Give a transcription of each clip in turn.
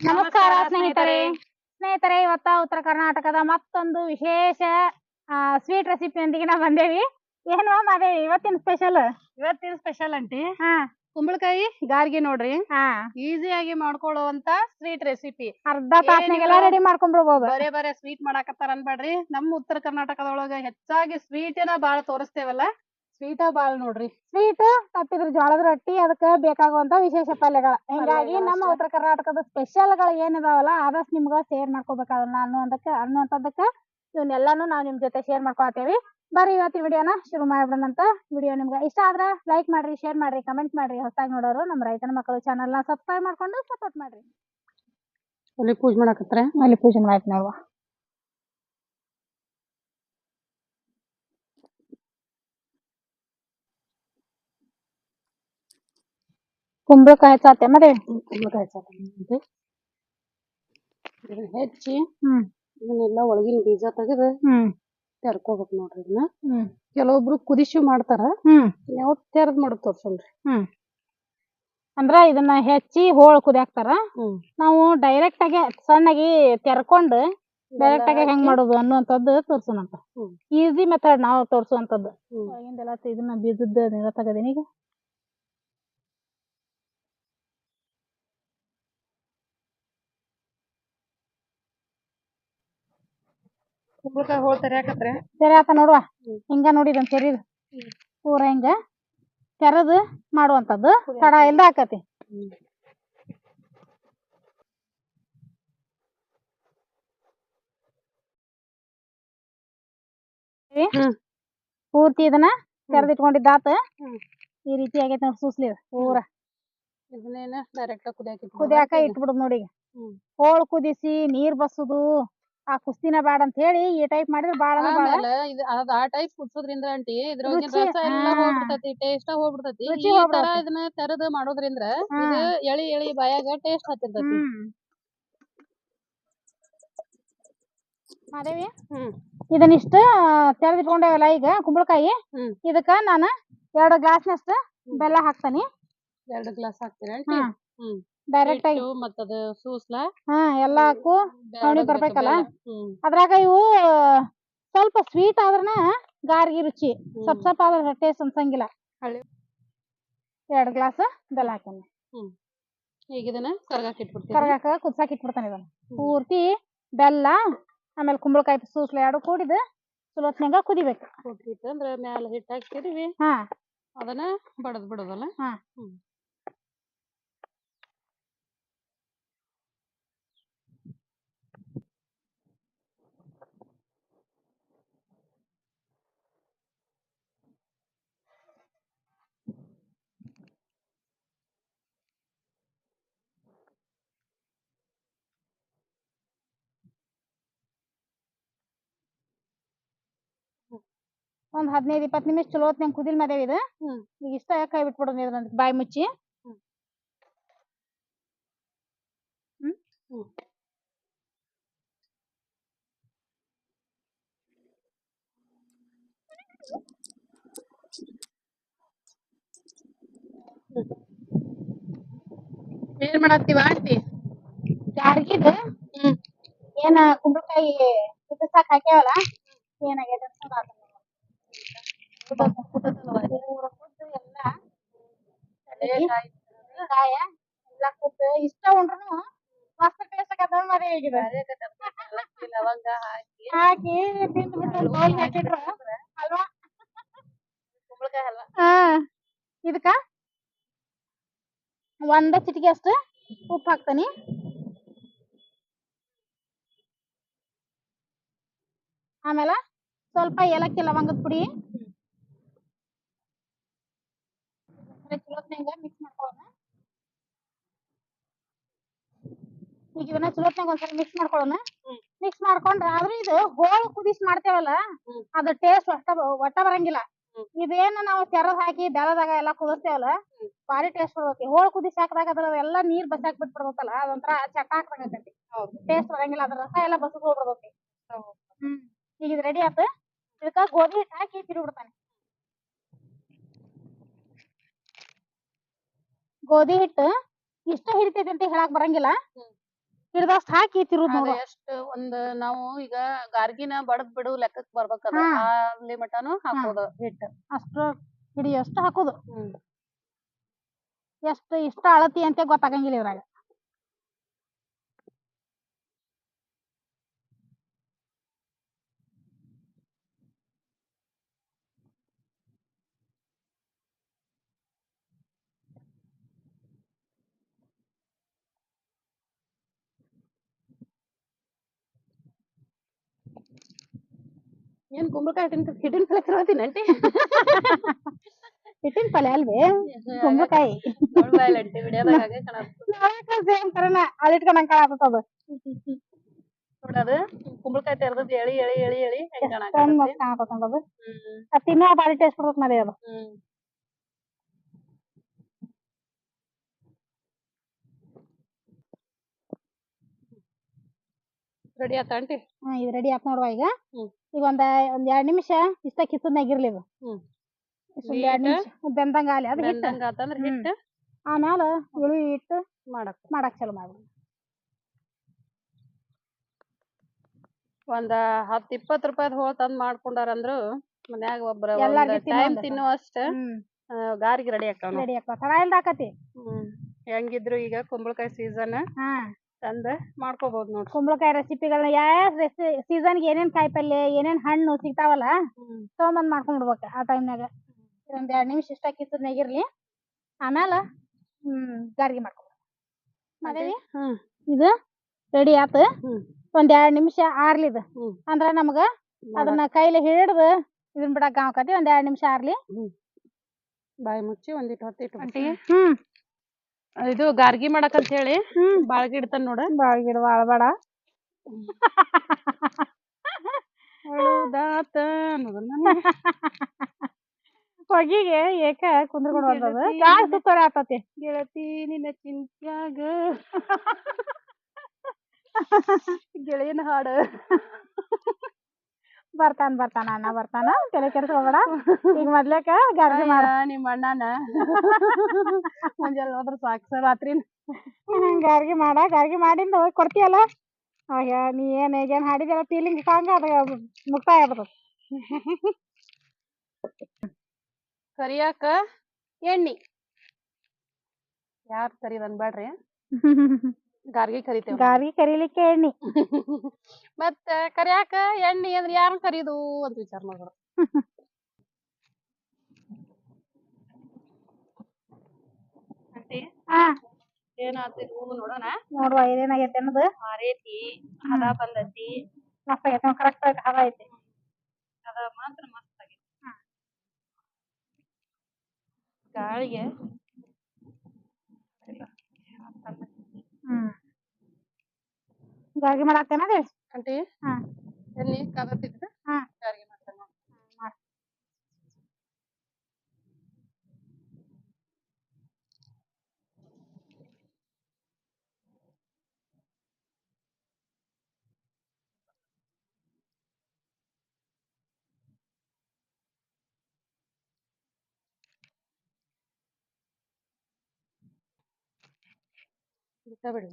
ನಮಸ್ಕಾರ ಸ್ನೇಹಿತರೆ. ಸ್ನೇಹಿತರೆ. ಇವತ್ತ ಉತ್ತರ ಕರ್ನಾಟಕದ ಮತ್ತೊಂದು ವಿಶೇಷ ಸ್ವೀಟ್ ರೆಸಿಪಿಯೊಂದಿಗೆ ನಾವು ಬಂದೇವಿ. ಏನು ಮಾಡೇವಿ ಇವತ್ತಿನ ಸ್ಪೆಷಲ್ ಇವತ್ತಿನ ಸ್ಪೆಷಲ್ ಅಂಟಿ ಹಾ. ಕುಂಬಳಕಾಯಿ ಗಾರ್ಗಿ ನೋಡ್ರಿ. ಹಾ. ಈಸಿಯಾಗಿ ಮಾಡ್ಕೊಳ್ಳುವಂತ ಸ್ವೀಟ್ ರೆಸಿಪಿ ಅರ್ಧ ತಾಸ್ನಾಗೆಲ್ಲ ರೆಡಿ ಮಾಡ್ಕೊಂಡ್ಬಿಡ್ಬೋದು. ಬರೇ ಬರೇ ಸ್ವೀಟ್ ಮಾಡಾಕತ್ತಾರ ಅನ್ಬೇಡ್ರಿ ನಮ್ಮ ಉತ್ತರ ಕರ್ನಾಟಕದೊಳಗ ಹೆಚ್ಚಾಗಿ ಸ್ವೀಟಿನ ಬಾಳ ತೋರಿಸ್ತೇವಲ್ಲ. ಸ್ವೀಟ ಬಾಳ ನೋಡ್ರಿ. ಸ್ವೀಟ್ ತಪ್ಪಿದ್ರ ಜ್ವಾಳದ ರೊಟ್ಟಿ ಅದಕ್ಕ ಬೇಕಾಗುವಂತ ವಿಶೇಷ ಪಲ್ಯಗಳ. ಹಿಂಗಾಗಿ ನಮ್ಮ ಉತ್ತರ ಕರ್ನಾಟಕದ ಸ್ಪೆಷಲ್ಗಳು ಏನಿದಾವಲ್ಲ ಆದಷ್ಟು ನಿಮ್ಗ ಶೇರ್ ಮಾಡ್ಕೋಬೇಕಾದ್ರೆ ಅನ್ನುವಂತಕ್ಕ ಅನ್ನುವಂಥದ್ದಕ್ಕ ಇವನ್ನೆಲ್ಲಾನು ನಾವು ನಿಮ್ ಜೊತೆ ಶೇರ್ ಮಾಡ್ಕೊಳತೇವಿ. ಬರ್ರಿ ಇವತ್ತಿನ ವಿಡಿಯೋನ ಶುರು ಮಾಡ್ಬಿಡೋಣಂತ ವಿಡಿಯೋ ನಿಮ್ಗೆ ಇಷ್ಟ ಆದ್ರ ಲೈಕ್ ಮಾಡ್ರಿ ಶೇರ್ ಮಾಡ್ರಿ ಕಮೆಂಟ್ ಮಾಡ್ರಿ. ಹೊಸದಾಗಿ ನೋಡೋರು ನಮ್ಮ ರೈತನ ಮಕ್ಕಳು ಚಾನಲ್ನ ಸಬ್ಸ್ಕ್ರೈಬ್ ಮಾಡ್ಕೊಂಡು ಸಪೋರ್ಟ್ ಮಾಡ್ರಿ. ಅಲ್ಲಿ ಪೂಜೆ ಮಾಡಾಕತ್ತಾರ ಅಲ್ಲಿ ಪೂಜೆ ಮಾಡಾಯ್ತು ನೋಡುವ. ಕುಂಬಳಕಾಯಿ ಚಾತೆ ಮದೇ ಕುಂಬಳಕಾಯಿ ಚಾತೆ ಇದನ್ನ ಹೆಚ್ಚಿ ಹ್ಮ್. ಇದನ್ನೆಲ್ಲ ಒಳಗಿನ ಬೀಜ ತೆಗೆದು ಹ್ಮ್. ತೆರ್ಕೋಬೇಕು ನೋಡ್ರಿ ಇದನ್ನ. ಹ್ಮ್. ಕೆಲವೊಬ್ರು ಕುದಿಸಿ ಮಾಡ್ತಾರ. ಹ್ಮ್. ಯಾವ ತೆರದ್ ಮಾಡೋದ್ ತೋರ್ಸಲ್ರಿ ಹ್ಮ್. ಅಂದ್ರ ಇದನ್ನ ಹೆಚ್ಚಿ ಹೋಳ್ ಕುದಿಯಾಕ್ತಾರ. ಹ್ಮ್. ನಾವು ಡೈರೆಕ್ಟ್ ಆಗಿ ಸಣ್ಣಗಿ ತೆರ್ಕೊಂಡು ಡೈರೆಕ್ಟ್ ಆಗಿ ಹೆಂಗ್ ಮಾಡೋದು ಅನ್ನುವಂಥದ್ದು ತೋರ್ಸೋಣಂತ. ಈಸಿ ಮೆಥಡ್ ನಾವು ತೋರ್ಸುವಂತದ್ದು. ಒಳಗಿಂದೆಲ್ಲ ಇದನ್ನ ಬೀಜದ ನೀರ ತೆಗದೀನಿ ಈಗ. ಕುಂಬಳಕಾಯಿ ಹೋಳ್ ತೆರ್ಯಾಕತ್ರ ಸರಿ ಆತ ನೋಡುವ. ಹಿಂಗ ನೋಡಿದ ತೆರಿದ್ ಊರ ಪೂರ ಹಿಂಗ ತೆರದ್ ಮಾಡುವಂತದ್ದು ತಡ ಇಲ್ದ ಆಕತಿ ಹ್ಮ್. ಪೂರ್ತಿ ಇದನ್ನ ತೆರೆದ್ ಇಟ್ಕೊಂಡಿದ್ದಾತ ಹ್ಮ್. ಈ ರೀತಿ ಆಗೈತೆ ನೋಡಿ ಸೂಸ್ಲಿ ಪೂರ. ಇದನ್ನೇನ ಡೈರೆಕ್ಟ್ ಕುದಿಯಾಕ ಕುದಿಯಾಕ ಇಟ್ಬಿಡುದ್ ನೋಡಿ ಹೋಳ್ ಕುದಿಸಿ ನೀರ್ ಬಸುದು. ಆ ಕುಸ್ತಿನ ಬ್ಯಾಡ ಅಂತ ಹೇಳಿ ಈ ಟೈಪ್ ಮಾಡಿದ್ರೆ ಬಾಳ ಆಮೇಲೆ ಇದು ಅದ್ ಆ ಟೈಪ್ ಕುದ್ಸೋದ್ರಿಂದ ಆಂಟಿ ಇದ್ರೊಳಗಿನ ರುಚಿ, ರಸ ಎಲ್ಲ ಹಾ. ಹೋಗ್ಬಿಡ್ತೈತಿ ಟೇಸ್ಟ್ ಹೋಗ್ಬಿಡ್ತೈತಿ ರುಚಿ ಈ ತರ ಹೋಗ್ಬಿಡ್ತೈತಿ. ಇದನ್ನ ತೆರೆದು ಮಾಡೋದ್ರಿಂದ ಹಾ. ಇದು ಎಳಿ ಎಳಿ ಬಾಯಾಗ ಟೇಸ್ಟ್ ಹತ್ತಿರ್ತೈತಿ ಹ್ಮ್ ಮಾದೇವಿ ಹ್ಮ್ ಇದನ್ನಿಷ್ಟ ತೆರೆದ್ ಇಟ್ಕೊಂಡೇವಲ್ಲ ಈಗ ಕುಂಬಳಕಾಯಿ ಹ್ಮ್. ಇದಕ್ಕ ನಾನು ಎರಡು ಗ್ಲಾಸ್ನಷ್ಟು ಬೆಲ್ಲ ಹಾಕ್ತಾನಿ ಎರಡು ಗ್ಲಾಸ್ ಹಾಕ್ತೀರ ಆಂಟಿ ಹಾ. ಹ್ಮ್ ಡೈರೆಕ್ಟ್ ಆಗಿ ಹಿಟ್ಟು ಮತ್ತದ ಸೂಸ್ಲ ಹಾ ಎಲ್ಲಾ ಹಾಕು. ಬರ್ಬೇಕಲ್ಲ? ಬೆಲ್ಲ. ಹ್ಮ್. ಅದ್ರಾಗ ಇವು ಸ್ವಲ್ಪ ಸ್ವೀಟ್ ಆದ್ರನ ಗಾರ್ಗಿ ರುಚಿ. ಸಪ್ ಸ್ವಲ್ಪ ಸ್ವಲ್ಪ ಆದ್ರೆ ಅನ್ಸಂಗಿಲ್ಲ. ಹಳ್ಳಿ. ಎರಡ್ ಗ್ಲಾಸ್ ಬೆಲ್ಲ ಹಾಕೇನಿ ಈಗ ಇದನ್ನ ಕರ್ಗಾಕ್ ಇಟ್ಬಿಡ್ತೀನಿ ಕರ್ಗಾಕ ಕುದ್ಸಾಕ್ ಇಟ್ಬಿಡ್ತಾನೆ ಇದನ್ನ ಪೂರ್ತಿ ಬೆಲ್ಲ ಆಮೇಲೆ ಕುಂಬಳಕಾಯಿ ಸೂಸ್ಲ ಎರಡು ಕೂಡಿದ ಸುಲೋತ್ನಾಗ ಕುದಿಬೇಕು. ಕೊಟ್ಟಿತ್ತು ಅಂದ್ರ ಮ್ಯಾಲ ಹಿಟ್ಟು ಹಾಕ್ತಿದೀವಿ ಹಾ. ಅದನ್ನ ಬಡದ್ ಬಿಡೋದಲ್ಲ? ಹಾ. ಒಂದ್ ಹದಿನೈದು ಇಪ್ಪತ್ತು ನಿಮಿಷ ಚಲೋ ಹೊತ್ನ್ಯಾಗ ಕುದಿಲ್ ಮದ್ಯಾವ ಇದು. ಈಗ ಇಷ್ಟ ಕೈ ಬಿಟ್ಬಿಡೋದು ಇದನ್ನ ಬಾಯಿ ಮುಚ್ಚಿ. ಹ್ಮ್. ಏನ್ ಮಾಡತ್ತೀವ ಆಂಟಿ? ಜಾರ್ಗಿದ್ ಏನ ಕುಂಬಳಕಾಯಿ ಕುದಿಸಾಕ್ ಹಾಕ್ಯಾವಲ್ಲ? ಏನಾಗೈತೆ ಅಂತ ನೋಡಾತೀನಿ. ಪೂರ ಕುದ್ದು ಎಲ್ಲ ಕಾಯ ಎಲ್ಲ ಕುದ್ದು ಇಷ್ಟ ಉಂಡ್ರುನು ಮಸ್ತ್ ಟೇಸ್ಟ್ ಮರಿ ಈಗ ಲವಂಗ ಹಾಕಿ ಹಾಕಿ ಅಲ್ವಾ? ಕುಂಬಳಕಾಯಿ ಹಾ. ಇದಕ್ಕ? ಒಂದ ಚಿಟಿಕೆ ಅಷ್ಟ ಉಪ್ಪು ಹಾಕ್ತಾನಿ. ಆಮೇಲೆ ಸ್ವಲ್ಪ ಏಲಕ್ಕಿ ಲವಂಗದ ಪುಡಿ ಚಲೋತ್ನಾಗ ಮಿಕ್ಸ್ ಮಾಡ್ಕೊಳ್ಳೋಣ ಈಗ ಇದನ್ನ ಚಲೋತ್ನಾಗ ಒಂದ್ಸಲ ಮಿಕ್ಸ್ ಮಾಡ್ಕೊಳ್ಳೋಣ ಮಿಕ್ಸ್ ಮಾಡ್ಕೊಂಡ್ರೆ ಆದ್ರೆ ಇದು ಹೋಳು ಕುದಿಸಿ ಮಾಡ್ತೇವಲ್ಲ. ಅದ್ರ ಟೇಸ್ಟ್ ಒಟ್ಟ ಒಟ್ಟ ಬರಂಗಿಲ್ಲ. ಇದೇನ ನಾವು ತೆರದ್ ಹಾಕಿ ಬೆಳದಾಗ ಎಲ್ಲಾ ಕುದಿಸ್ತೇವಲ್ಲ ಬಾರಿ ಭಾರಿ ಟೇಸ್ಟ್ ಬರ್ತೈತಿ. ಹೋಳು ಕುದಿಸಿ ಹಾಕಿದಾಗ ಅದ್ರ ಎಲ್ಲಾ ನೀರ್ ಬಸಾಕ್ ಬಿಟ್ಬಿಡ್ತೈತಲ್ಲ ಅದೊಂಥರ ಚಟ ಹಾಕ್ದಂಗೈತಿ ಟೇಸ್ಟ್ ಬರಂಗಿಲ್ಲ ಅದ್ರ ರಸ ಎಲ್ಲಾ ಬಸದ್ ಹೋಗ್ಬಿಡ್ತೈತಿ. ಹ್ಮ್. ಈಗ ಇದು ರೆಡಿ ಆತ. ಇದಕ್ಕ ಗೋಧಿ ಹಿಟ್ಟು ಹಾಕಿ ತಿರುಗ್ಬಿಡ್ತಾನೆ. ಗೋಧಿ ಹಿಟ್ಟು ಇಷ್ಟ ಹಿಡಿತೈತಿ ಅಂತ ಹೇಳಕ್ ಬರಂಗಿಲ್ಲ. ಹಿಡ್ದಷ್ಟ್ ಹಾಕಿ ತಿರುದ್ ನೋಡು. ಎಷ್ಟ್ ಒಂದ್ ನಾವು ಈಗ ಗಾರ್ಗಿನ ಬಡದ್ ಬಿಡು ಲೆಕ್ಕಕ್ ಬರ್ಬೇಕದ ಹಾ. ಅಲ್ಲಿ ಮಟಾನು ಹಾಕೋದು ಅಷ್ಟ ಹಿಡಿ ಹಿಡಿಯಷ್ಟು ಹಾಕೋದು. ಹ್ಮ್. ಎಷ್ಟು ಇಷ್ಟ ಅಳತಿ ಅಂತ ಗೊತ್ತಾಗಂಗಿಲ್ಲ ಇದ್ರಾಗ ಏನ್ ಕುಂಬಳಕಾಯಿ ಹಿಟ್ಟಿನ ಹಿಟ್ಟಿನ ಪಲ್ಯ ತಿರ್ವತೀನಿ ಅಂಟಿ ಹಿಟ್ಟಿನ ಪಲ್ಯ ಅಲ್ವೇ? ಕುಂಬಳಕಾಯಿ. ಸೇಮ್ ಕರನ ಅಲ್ಲಿಟ್ಕೊಂಡಂಗ್ ಕಾಣತ್ತದ ನೋಡದು ಕುಂಬಳಕಾಯಿ ತೆರ್ದದ್ ಎಳಿ ಎಳಿ ಎಳಿ ಎಳಿ ಹ್ಮ್. ಅದ್ ತಿನ್ನೋ ಬಾರಿ ಟೇಸ್ಟ್ ಬರ್ತದ ಮರಿ ಅದು. ರೆಡಿ ಆತ ಆಂಟಿ ಹಾ ಇದು ರೆಡಿ ಆತ್ ನೋಡುವ ಈಗ. ಈಗ ಒಂದ್ ಒಂದ್ ಎರಡ್ ನಿಮಿಷ ಇಷ್ಟ ಕಿತ್ತನಾಗಿರ್ಲಿ ಇದು ಹ್ಮ್. ಎರಡ್ ನಿಮಿಷ. ಬೆಂದಂಗ ಆಲಿ ಅದ್ ಹಿಟ್ಟು ಬೆಂದಂಗ ಆತಂದ್ರ. ಹಿಟ್ಟ ಆಮ್ಯಾಲ ಹುಳಿ ಇಟ್ಟು ಮಾಡಕ್. ಮಾಡಕ್ ಚಲೋ ಮಾಡ್ಬಿಡು ಒಂದ ಹತ್ತ್ ಇಪ್ಪತ್ ರೂಪಾಯಿ ಹೋಳ್ ತಂದ್ ಮಾಡ್ಕೊಂಡಾರಂದ್ರು ಮನ್ಯಾಗ ಒಬ್ರ ಟೈಮ್ ತಿನ್ನುವಷ್ಟ ಹ್ಮ್. ಗಾರಿಗೆ ರೆಡಿ ಆಕಾವ ರೆಡಿ ತಡ ಇಲ್ದ ಆಕತಿ ಹ್ಮ್. ಹೆಂಗಿದ್ರು ಈಗ ಕುಂಬಳಕಾಯಿ ಸೀಸನ್ ಹಾ. ತಂದ ಮಾಡ್ಕೋಬಹುದು ನೋಡಿ ಕುಂಬಳಕಾಯಿ ರೆಸಿಪಿಗಳನ್ನ ಯಾವ ಸೀಸನ್ಗೆ ಏನೇನ್ ಕಾಯಿ ಪಲ್ಯ ಏನೇನ್ ಹಣ್ಣು ಸಿಗ್ತಾವಲ್ಲ ತಗೊಂಬಂದ್ ಮಾಡ್ಕೊಂಡ್ಬಿಡ್ಬೇಕ ಆ ಟೈಮ್ನಾಗ ಒಂದ್ ಎರಡ್ ನಿಮಿಷ ಇಷ್ಟ ಕಿತ್ತದ್ನಾಗಿರ್ಲಿ ಆಮೇಲೆ ಹ್ಮ್ ಗಾರ್ಗಿ ಮಾಡ್ಕೊ ಮದೇವಿ ಹ್ಮ್ ಇದು ರೆಡಿ ಆತು. ಒಂದ್ ಎರಡ್ ನಿಮಿಷ ಆರ್ಲಿ ಇದು ಅಂದ್ರೆ ನಮಗ ಅದನ್ನ ಕೈಲಿ ಹಿಡಿದು ಇದನ್ ಬಿಡಾಕ ಒಂದ್ ಎರಡ್ ನಿಮಿಷ ಆರ್ಲಿ. ಬಾಯಿ ಮುಚ್ಚಿ ಒಂದಿಟ್ಟು ಹೊತ್ತಿಟ್ಟು ಹ್ಮ್. ಇದು ಗಾರ್ಗಿ ಮಾಡಕ್ ಅಂತ ಹೇಳಿ. ಬಾಳ್ಗಿ ಇಡ್ತಾನ ನೋಡ. ಬಾಳ್ಗಿಡ ಬಾಳ್ಬೇಡ ಅಳುದಾತ ಹೊಗಿಗೆ ಏಕ ಕುಂದ್ರಕೊಂಡು ಬಂದದ. ಗಾಳಿ ಸುತ್ತೋರೆ ಆತತಿ. ಗೆಳತಿ ನಿನ್ನ ಚಿಂತ್ಯಾಗ. ಗೆಳೆಯನ ಹಾಡ. ಬರ್ತಾನ ಬರ್ತಾನ ಅಣ್ಣ ಬರ್ತಾನ ತಲೆ ಕೆಡ್ಸ್ಕೊಬೇಡ ಈಗ ಮೊದ್ಲೇಕ ಗಾರ್ಗಿ ಮಾಡ. ನಿಮ್ಮ ಅಣ್ಣನ. ಮುಂಜಾನೆ ಹೋದ್ರ ಸಾಕ್ ರಾತ್ರಿ. ಗಾರ್ಗಿ ಮಾಡ ಗಾರ್ಗಿ ಮಾಡಿಂದ ಹೋಗಿ ಕೊಡ್ತೀಯಲ್ಲ? ಆಗ ನೀ ಏನ್ ಈಗೇನ್ ಹಾಡಿದೆಲ್ಲ ಫೀಲಿಂಗ್ ಸಾಂಗ್ ಅದ ಮುಕ್ತಾಯ ಆಗ್ತದ ಕರಿಯಾಕ ಎಣ್ಣಿ. ಯಾರು ಸರಿ ಅನ್ಬ್ಯಾಡ್ರಿ ಗಾರ್ಗಿ ಕರಿತೇವ್ ಗಾರ್ಗಿ ಕರೀಲಿಕ್ಕೆ ಎಣ್ಣಿ. ಮತ್ತ ಕರಿಯಾಕ ಎಣ್ಣಿ ಅಂದ್ರೆ ಯಾರು ಕರೀದು ಅಂತ ವಿಚಾರ ನೋಡೋಣ? ನೋಡುವ ಏನೇನಾಗೈತೆ ಅನ್ನೋದು. ಮಾರೇತಿ ಹದ ಬಂದೈತಿ. ಮಸ್ತ್ ಆಗೈತೆ ಕರೆಕ್ಟ್ ಆಗಿ ಹದ ಐತಿ. ಅದ ಮಾತ್ರ ಮಸ್ತ್ ಆಗೈತಿ. ಗಾಳಿಗೆ ಹ್ಮ್. ಗಾರ್ಗಿ ಮಾಡಾಕ್ತೇನ ಅದೇ ಆಂಟಿ ಹಾ ಹ್ಮ್ ಕಾದತ್ತಿದ್ರೆ ಹಾ ಗಾರ್ಗಿ ಬಿಟ್ಟ ಬಿಡು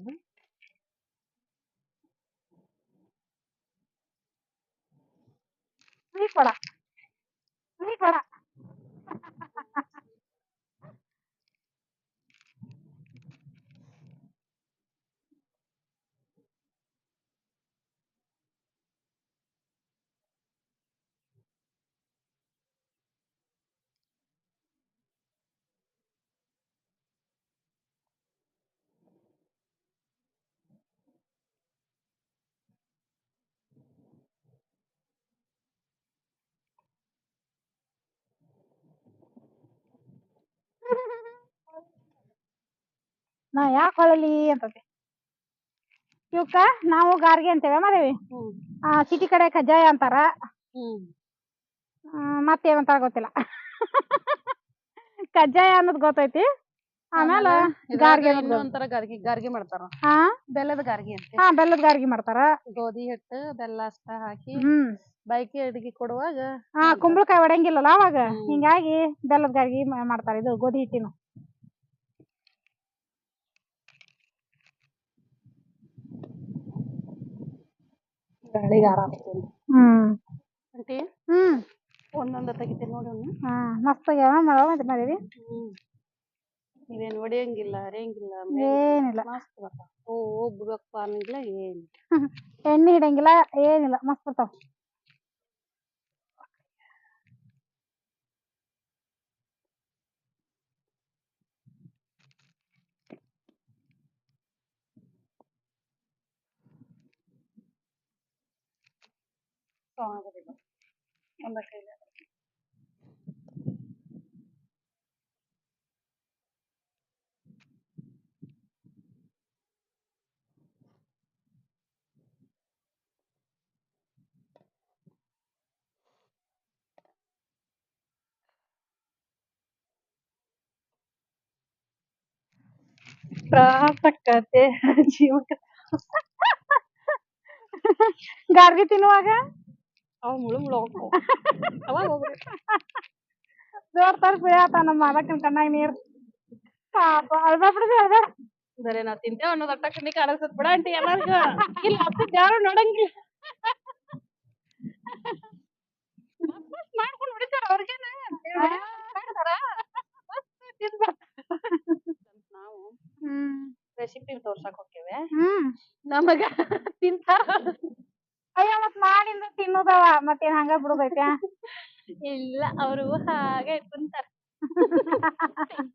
ಸ್ವೀಟ್ ವಡ ಸ್ವೀಟ್ ವಡ ನಾ ಯಾಕೆ ಹೊಳಲಿ ಅಂತತಿ ಇವಕ್ಕ ನಾವು ಗಾರ್ಗಿ ಅಂತೇವೆ ಮಾದೇವಿ. ಆ ಸಿಟಿ ಕಡೆ ಕಜ್ಜಾಯ ಅಂತಾರ. ಮತ್ತೇನಂತಾರ ಗೊತ್ತಿಲ್ಲ. ಕಜ್ಜಾಯ ಅನ್ನೋದು ಗೊತ್ತೈತಿ. ಆಮೇಲೆ ಗಾರ್ಗೆ ಗಾರ್ಗಿ ಒಂಥರ ಗಾರ್ಗಿ ಗಾರ್ಗಿ ಮಾಡ್ತಾರ. ಹಾ ಬೆಲ್ಲದ ಗಾರ್ಗಿ ಅಂತ. ಹಾ ಬೆಲ್ಲದ ಗಾರ್ಗಿ ಮಾಡ್ತಾರ. ಗೋಧಿ ಹಿಟ್ಟು ಬೆಲ್ಲ ಅಷ್ಟ ಹಾಕಿ ಹ್ಮ್. ಬೈಕಿ ಅಡಿಗೆ ಕೊಡುವಾಗ ಹಾ ಕುಂಬಳಕಾಯಿ ಒಡಂಗಿಲ್ಲಲ್ಲ ಅವಾಗ. ಹಿಂಗಾಗಿ ಬೆಲ್ಲದ ಗಾರ್ಗಿ ಮಾಡ್ತಾರ ಇದು ಗೋಧಿ ಹಿಟ್ಟಿನ. ಗಾಳಿಗೆ ಆರಾಮ ಹ್ಮ್. ಆಂಟಿ? ಹ್ಮ್. ಒಂದೊಂದ ತೆಗಿತೀನಿ ನೋಡಿ ಅವ್ನು. ಹಾ ಮಸ್ತ್ ಆಗ್ಯಾವ ಮಾಡವ ಮತ್ತೆ ಮಾಡಿರಿ ಹ್ಮ್. ಇದೇನ್ ಹೊಡಿಯಂಗಿಲ್ಲ ಅರಿಯಂಗಿಲ್ಲ ಏನಿಲ್ಲ. ಮಸ್ತ್ ಬರ್ತಾವ. ಓ ಹೋಗ್ಬಿಡ್ಬೇಕಪ್ಪ ಅನ್ನಂಗಿಲ್ಲ ಏನಿಲ್ಲ. ಎಣ್ಣೆ ಹಿಡಂಗಿಲ್ಲ ಏನಿಲ್ಲ ಮಸ್ತ್ ಬರ್ತಾವ. ಚೆನ್ನಾಗದಿಲ್ಲ ಒಂದ ಕೈಲಿ ಪ್ರಾಸಕ್ಕತೆ ಜೀವಕ್ಕೆ ಗಾರ್ಗಿ ತಿನ್ನುವಾಗ ಅವ್ ಮುಳು ಮುಳು ಹೋಗ್ಬೇಕು ಅವಾಗ ಜೋರ್ ತರ ಕುಡಿಯತ್ತ ನಮ್ಮ ಅದಕ್ಕಿನ ಕಣ್ಣಾಗ ನೀರ್. ಪಾಪ ಅಳ್ಬೇಡ ಬಿಡ್ರಿ ಅಳ್ಬೇಡ ಬರೇ ನಾವ್ ತಿಂತೇವ ಅನ್ನೋದ್ ಅಟ್ಟ ಕಣ್ಣಿ ಕಾಣಿಸ್ತದ ಬಿಡ ಅಂಟಿ ಎಲ್ಲಾರ್ಗ. ಇಲ್ಲ ಹತ್ತಿದ್ ಯಾರು ನೋಡಂಗಿಲ್ಲ. ಮಾಡ್ಕೊಂಡ್ ಬಿಡ್ತಾರ ಅವ್ರಿಗೇನ. ನಾವು ರೆಸಿಪಿ ತೋರ್ಸಕ್ ಹೋಗ್ತೇವೆ. ನಮಗ ತಿಂತಾರ. ತಿನ್ನೋದವ ಮತ್ತೇನ್ ಹಂಗ ಬಿಡುದೈತೆ ಇಲ್ಲ ಅವರು ಹಾಗೆ ಕುಂತಾರ.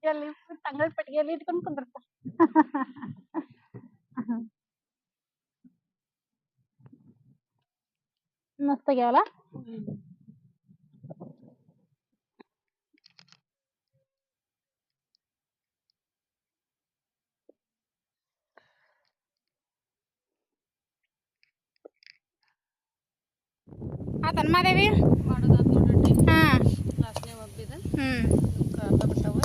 ತಂಗಳ ಪಟ್ಟಿಗೆಯಲ್ಲಿ ಇಟ್ಕೊಂಡ್ ಕುಂದಿರ್ತಾರ. ಮಸ್ತ್ ಆಗ್ಯಾವಲ್ಲ ಮಾದೇವಿ? ಹಾ. ಬಿಟ್ಟಾವ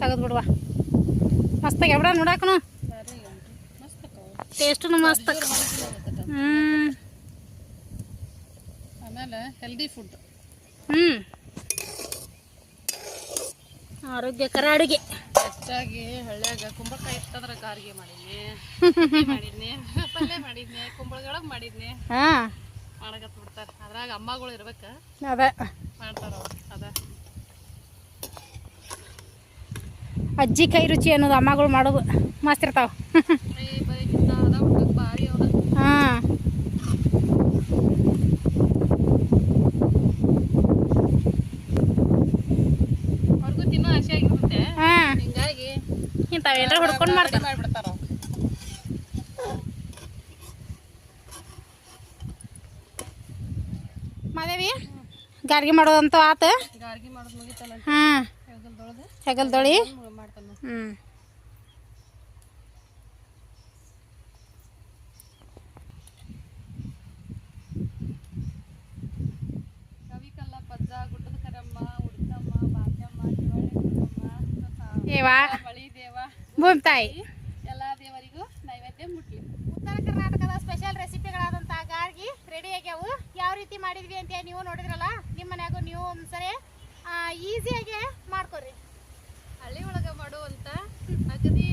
ತೆಗೆದು ಬಿಡುವ. ಮಸ್ತ್ ಎಬಡ ಬಿಡ ನೋಡಾಕನು. ಟೇಸ್ಟುನು ಮಸ್ತ್. ಹ್ಮ್. ಆಮೇಲೆ ಹೆಲ್ದಿ ಫುಡ್ ಹ್ಮ್. ಆರೋಗ್ಯಕರ ಅಡುಗೆ. ಹೆಚ್ಚಾಗಿ ಹಳ್ಳಿಯಾಗ ಕುಂಬಳಕಾಯಿ ಇತ್ತಂದ್ರ ಗಾರ್ಗೆ ಮಾಡಿದ್ನಿ. ಮಾಡಿದ್ನಿ. ಪಲ್ಯ ಮಾಡಿದ್ನಿ. ಕುಂಬಳದೊಳಗೆ ಮಾಡಿದ್ನಿ. ಹಾ. ಮಾಡಕತ್ ಬಿಡ್ತಾರ. ಅದ್ರಾಗ ಅಮ್ಮಗಳು ಇರ್ಬೇಕ. ಅದ. ಮಾಡ್ತಾರ ಅದ. ಅಜ್ಜಿ ಕೈ ರುಚಿ ಅನ್ನೋದು ಅಮ್ಮಗಳು ಮಾಡೋದು ಮಸ್ತ್ ಇರ್ತಾವ. ಹಾ. ಅವ್ರಿಗೂ ತಿನ್ನೋ ಆಸೆ ಆಗಿರುತ್ತೆ. ಹಾ. ಹಿಂಗಾಗಿ ಇಂಥವೇನ್ರ ಹುಡ್ಕೊಂಡು ಮಾಡ್ತಾರ ಮಾಡ್ಬಿಡ್ತಾರ ಅವ್ರು ಮಾದೇವಿ ಗಾರ್ಗಿ ಮಾಡೋದಂತೂ ಆತ. ಗಾರ್ಗಿ ಮಾಡೋದು ಮುಗಿತಲ್ಲ. ಹಾ. ಹೆಗಲ್ದೊಳಿ ಮಳಿ ದೇವ ಭೂಮಿ ತಾಯಿ. ಎಲ್ಲಾ ದೇವರಿಗೂ ನೈವೇದ್ಯ ಮುಟ್ಲಿ. ಉತ್ತರ ಕರ್ನಾಟಕದ ಸ್ಪೆಷಲ್ ರೆಸಿಪಿಗಳಾದಂತಹ ಗಾರ್ಗಿ ರೆಡಿ ಆಗ್ಯಾವು. ಯಾವ ರೀತಿ ಮಾಡಿದ್ವಿ ಅಂತ ನೀವು ನೋಡಿದ್ರಲ್ಲ ನಿಮ್ಮ ಮನ್ಯಾಗೂ ನೀವು ಒಂದ್ಸರಿ ಈಸಿಯಾಗಿ ಮಾಡ್ಕೊರಿ ಹಳ್ಳಿ ಒಳಗೆ ಮಾಡುವಂತ ಅಗದಿ